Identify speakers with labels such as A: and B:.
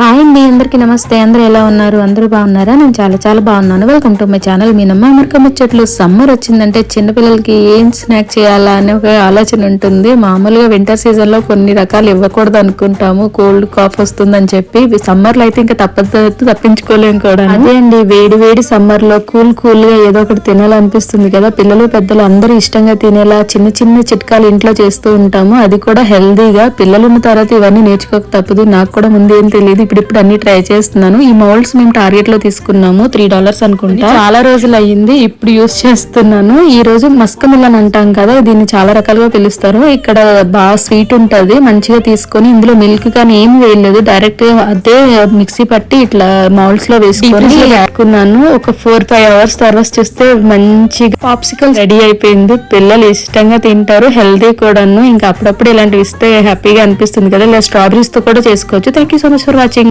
A: Hi అండి అందరికీ నమస్తే. అందరూ ఎలా ఉన్నారు? అందరూ బాగున్నారా? నేను చాలా చాలా బాగున్నాను. వెల్కమ్ టు మై ఛానల్ మీ నమ్మ అమెరికా చెట్లు సమ్మర్ వచ్చిందంటే చిన్నపిల్లలకి ఏం స్నాక్ చేయాలా అనే ఒక ఆలోచన ఉంటుంది. మామూలుగా వింటర్ సీజన్లో కొన్ని రకాలు ఇవ్వకూడదు అనుకుంటాము. కోల్డ్ కాఫ్ వస్తుందని చెప్పి సమ్మర్లో అయితే ఇంకా తప్పదు తప్పించుకోలేము కూడా. అదే అండి వేడి వేడి సమ్మర్లో కూల్ కూల్గా ఏదో ఒకటి తినాలనిపిస్తుంది కదా. పిల్లలు పెద్దలు అందరూ ఇష్టంగా తినేలా చిన్న చిన్న చిట్కాలు ఇంట్లో చేస్తూ ఉంటాము. అది కూడా హెల్దీగా పిల్లలు ఉన్న తర్వాత ఇవన్నీ నేర్చుకోక తప్పదు. నాకు కూడా ముందు ఏం తెలియదు ఇప్పుడు ఇప్పుడు అన్ని ట్రై చేస్తున్నాను. ఈ మౌల్డ్స్ మేము టార్గెట్లో తీసుకున్నాము. త్రీ డాలర్స్ అనుకుంటా. చాలా రోజులు అయ్యింది ఇప్పుడు యూస్ చేస్తున్నాను. ఈ రోజు మస్క మిల్లన్ అంటాం కదా దీన్ని చాలా రకాలుగా పిలుస్తారు. ఇక్కడ బాగా స్వీట్ ఉంటది మంచిగా తీసుకొని ఇందులో మిల్క్ కానీ ఏం వేయలేదు. డైరెక్ట్ అదే మిక్సీ పట్టి ఇట్లా మౌల్డ్స్లో వేసుకొని పెట్టుకున్నాను. ఒక ఫోర్ ఫైవ్ అవర్స్ తర్వాత చూస్తే మంచిగా పాప్సికల్ రెడీ అయిపోయింది. పిల్లలు ఇష్టంగా తింటారు హెల్దీ కూడాను. ఇంకా అప్పుడప్పుడు ఇలాంటివి ఇస్తే హ్యాపీగా అనిపిస్తుంది కదా. ఇలా స్ట్రాబెరీస్తో కూడా చేసుకోవచ్చు. Thank you so much for watching